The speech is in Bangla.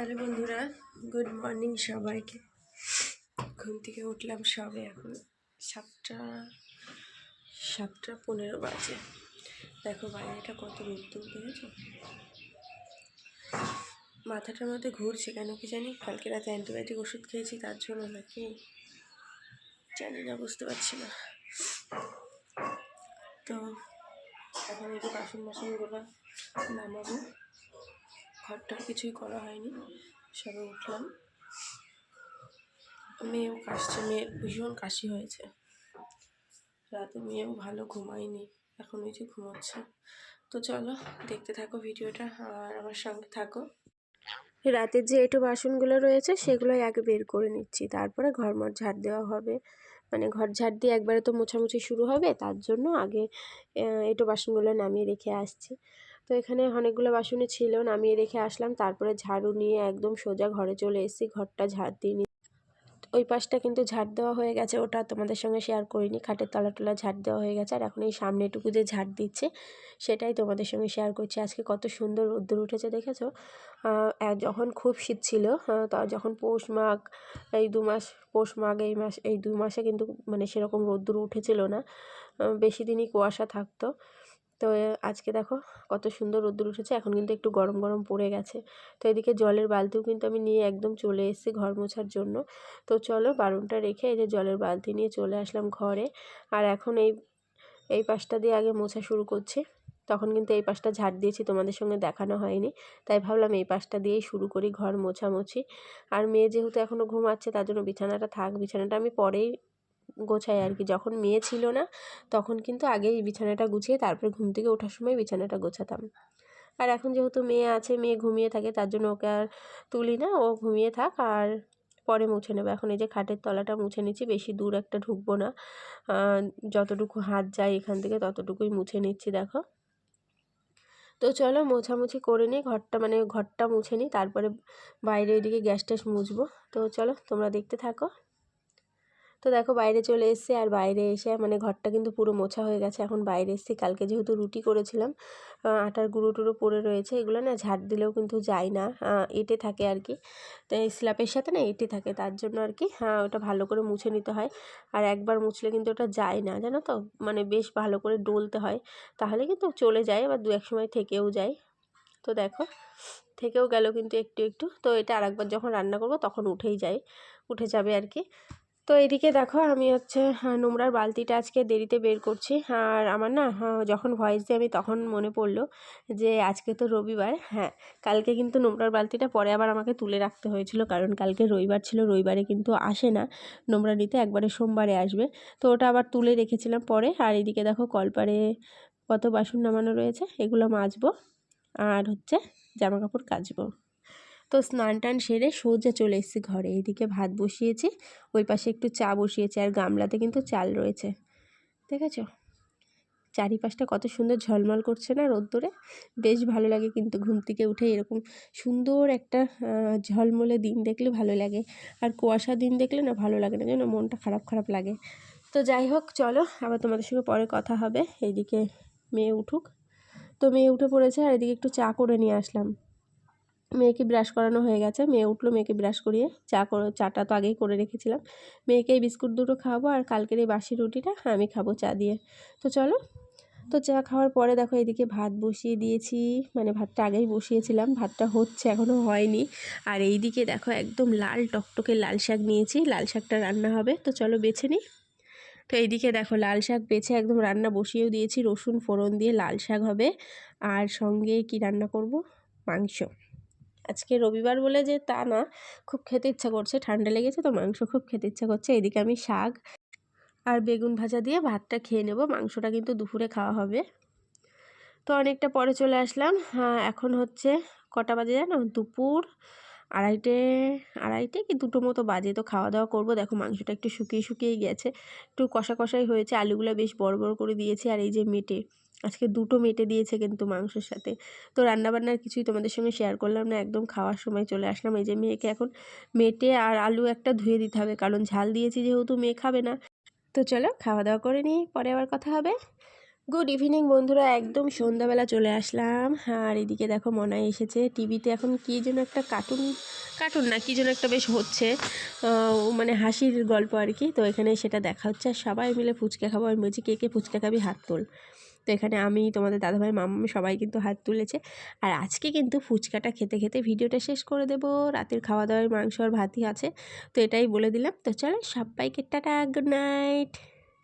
হ্যালো বন্ধুরা গুড মর্নিং সবাইকে। ঘুম থেকে উঠলাম সবে এখন সাতটা সাতটা পনেরো বাজে। দেখো বাইরেটা কত রোদ্দুর দেখেছ মাথাটার মধ্যে ঘুরছে কেন কি জানি? কালকে রাতে অ্যান্টিবায়োটিক ওষুধ খেয়েছি, তার জন্য নাকি জানি না, বুঝতে পারছি না। তো এখন যে বাসন বাসনগুলো নামাবো। ঘরটার কিছুই করা হয়নি। সবে উঠলাম। মেয়েও কাশছে মেয়ের ভীষণ কাশি হয়েছে। রাতে মেয়েও ভালো ঘুমায়নি, এখন ওই যে ঘুমোচ্ছে। তো চলো, দেখতে থাকো ভিডিওটা আর আমার সঙ্গে থাকো। রাতের যে এটো বাসনগুলো রয়েছে, সেগুলোই আগে বের করে নিচ্ছি। তারপরে ঘর মর ঝাড় দেওয়া হবে। মানে ঘর ঝাড় দিয়ে একবারে তো মোছামুছি শুরু হবে, তার জন্য আগে এটো বাসনগুলো নামিয়ে রেখে আসছি। তো এখানে অনেকগুলো বাসনে ছিল, নামিয়ে রেখে আসলাম। তারপরে ঝাড়ু নিয়ে একদম সোজা ঘরে চলে এসেছি, ঘরটা ঝাড় দিয়ে ওই পাশটা কিন্তু ঝাড় দেওয়া হয়ে গেছে, ওটা তোমাদের সঙ্গে শেয়ার করিনি। খাটের তলা টলা ঝাড় দেওয়া হয়ে গেছে, আর এখন এই সামনেটুকু যে ঝাড় দিচ্ছে, সেটাই তোমাদের সঙ্গে শেয়ার করছি। আজকে কত সুন্দর রোদ্দুর উঠেছে, দেখেছ? যখন খুব শীত ছিল তা যখন পৌষ মাঘ, এই দু মাস, পৌষ মাঘ এই মাস, এই দু মাসে কিন্তু মানে সেরকম রোদ্দুর উঠেছিল না। বেশি দিনই কুয়াশা থাকতো। তো আজকে দেখো কত সুন্দর রোদ্দুর উঠেছে, এখন কিন্তু একটু গরম গরম পড়ে গেছে। তো এদিকে জলের বালতিও কিন্তু আমি নিয়ে একদম চলে এসেছি ঘর মোছার জন্য। তো চলো বারুনটা রেখে এই যে জলের বালতি নিয়ে চলে আসলাম ঘরে। আর এখন এই এই পাশটা দিয়ে আগে মোছা শুরু করছি। তখন কিন্তু এই পাশটা ঝাড় দিয়েছি, তোমাদের সঙ্গে দেখানো হয়নি। তাই ভাবলাম এই পাশটা দিয়েই শুরু করি ঘর মোছামুছি। আর মেয়ে যেহেতু এখনও ঘুমাচ্ছে, তার জন্য বিছানাটা থাক, বিছানাটা আমি পরেই গোছাই আর কি। যখন মেয়ে ছিল না, তখন কিন্তু আগেই বিছানাটা গুছিয়ে তারপরে ঘুম থেকে ওঠার সময় বিছানাটা গোছাতাম। আর এখন যেহেতু মেয়ে আছে, মেয়ে ঘুমিয়ে থাকে, তার জন্য ওকে আর তুলি না, ও ঘুমিয়ে থাক আর পরে মুছে নেব। এখন এই যে খাটের তলাটা মুছে নিচ্ছি, বেশি দূর একটা ঢুকবো না। যতটুকু হাত যায় এখান থেকে ততটুকুই মুছে নিচ্ছি, দেখো। তো চলো মোছামুছি করে নিই, ঘরটা মানে ঘরটা মুছে নিই, তারপরে বাইরে ওইদিকে গ্যাস ট্যাস মুছবো। তো চলো তোমরা দেখতে থাকো। তো দেখো বাইরে চলে এসছে আর বাইরে এসে মানে ঘরটা কিন্তু পুরো মোছা হয়ে গেছে। এখন বাইরে এসছি। কালকে যেহেতু রুটি করেছিলাম আটার গুঁড়ো টুড়ো পড়ে রয়েছে। এগুলো না ঝাড় দিলেও কিন্তু যায় না। এঁটে থাকে আর কি। তো স্ল্যাপের সাথে না এঁটে থাকে। তার জন্য আর কি হ্যাঁ ওটা ভালো করে মুছে নিতে হয়। আর একবার মুছলে কিন্তু ওটা যায় না, জানো তো? মানে বেশ ভালো করে ডলতে হয়। তাহলে কিন্তু চলে যায়, আবার দু এক সময় থেকেও যায়। তো দেখো, থেকেও গেল কিন্তু একটু একটু। তো এটা আরেকবার যখন রান্না করব তখন উঠেই যায়। উঠে যাবে আর কি। তো এদিকে দেখো আমি হচ্ছে হ্যাঁ, নোংরার বালতিটা আজকে দেরিতে বের করছি। আর আমার না হ্যাঁ, যখন ভয়েস দিই আমি তখন মনে পড়ল যে আজকে তো রবিবার হ্যাঁ কালকে কিন্তু নোংরার বালতিটা পরে আবার আমাকে তুলে রাখতে হয়েছিল। কারণ কালকে রবিবার ছিল রবিবারে কিন্তু আসে না। নোংরা নিতে একবারে সোমবারে আসবে। তো ওটা আবার তুলে রেখেছিলাম পরে। আর এদিকে দেখো কলপারে কত বাসন নামানো রয়েছে এগুলো মাজবো। আর হচ্ছে জামা কাপড় কাচবো। তো স্নান টান সেরে সোজা চলে এসেছি ঘরে। এদিকে ভাত বসিয়েছি, ওই পাশে একটু চা বসিয়েছি আর গামলাতে কিন্তু চাল রয়েছে। দেখেছ? চারিপাশটা কত সুন্দর ঝলমল করছে না রোদ্দুরে? বেশ ভালো লাগে কিন্তু ঘুম থেকে উঠে এরকম সুন্দর একটা ঝলমলে দিন দেখলে ভালো লাগে। আর কুয়াশা দিন দেখলে না ভালো লাগে না, যেন মনটা খারাপ খারাপ লাগে। তো যাই হোক, চলো আবার তোমাদের সঙ্গে পরে কথা হবে। এইদিকে মেয়ে উঠুক। তো মেয়ে উঠে পড়েছে আর এদিকে একটু চা করে নিয়ে আসলাম। মেয়েকে ব্রাশ করানো হয়ে গেছে। মেয়ে উঠল মেয়েকে ব্রাশ করিয়ে। চা চাটা তো আগেই করে রেখেছিলাম। মেয়েকে এই বিস্কুট দুটো খাব আর কালকের এই বাসি রুটিটা আমি খাব চা দিয়ে। তো চলো। তো চা খাওয়ার পরে দেখো এদিকে ভাত বসিয়ে দিয়েছি। মানে ভাতটা আগেই বসিয়েছিলাম। ভাতটা হচ্ছে এখনও হয়নি। আর এই দিকে দেখো একদম লাল টকটকে লাল শাক নিয়েছি। লাল শাকটা রান্না হবে। তো চলো বেছে নিই। তো এইদিকে দেখো লাল শাক বেছে একদম রান্না বসিয়েও দিয়েছি। রসুন ফোড়ন দিয়ে লাল শাক হবে। আর সঙ্গে কি রান্না করব? মাংস। আজকে রবিবার বলে যে তা না, খুব খেতে ইচ্ছা করছে, ঠান্ডা লেগেছে তো মাংস খুব খেতে ইচ্ছা করছে। এদিকে আমি শাক আর বেগুন ভাজা দিয়ে ভাতটা খেয়ে নেব, মাংসটা কিন্তু দুপুরে খাওয়া হবে। তো অনেকটা পরে চলে আসলাম। হ্যাঁ এখন হচ্ছে কটা বাজে জানো? দুপুর আড়াইটে আড়াইটে কি দুটো মতো বাজে। তো খাওয়া দাওয়া করব। দেখো মাংসটা একটু শুকিয়ে শুকিয়ে গেছে, একটু কষা কষাই হয়েছে। আলুগুলো বেশ বড় বড় করে দিয়েছে আর এই যে মেটে। আজকে দুটো মেটে দিয়েছে কিন্তু মাংসের সাথে। তো রান্নাবান্নার কিছুই তোমাদের সঙ্গে শেয়ার করলাম না, একদম খাওয়ার সময় চলে আসলাম। এই যে মেয়েকে এখন মেটে আর আলু একটা ধুয়ে দিতে হবে, কারণ ঝাল দিয়েছি যেহেতু মেয়ে খাবে না। তো চলো খাওয়া দাওয়া করে নিই, পরে আবার কথা হবে। গুড ইভিনিং বন্ধুরা, একদম সন্ধ্যাবেলা চলে আসলাম। আর এদিকে দেখো মনায় এসেছে, টিভিতে এখন কী যেন একটা কার্টুন কার্টুন না, কী যেন একটা বেশ হচ্ছে। মানে হাসির গল্প আর কি। তো এখানে সেটা দেখা হচ্ছে আর সবাই মিলে ফুচকা খাব। আমি বলছি, কে কে ফুচকা খাবি হাত তোল। তো এখানে আমি, তোমাদের দাদাভাই মাম্মা সবাই কিন্তু হাত তুলেছে। আর আজকে কিন্তু ফুচকাটা খেতে খেতে ভিডিওটা শেষ করে দেব। রাতের খাওয়া দাওয়ার মাংস আর ভাতই আছে। তো এটাই বলে দিলাম। তো চলো সবাইকে টাটা, গুড নাইট।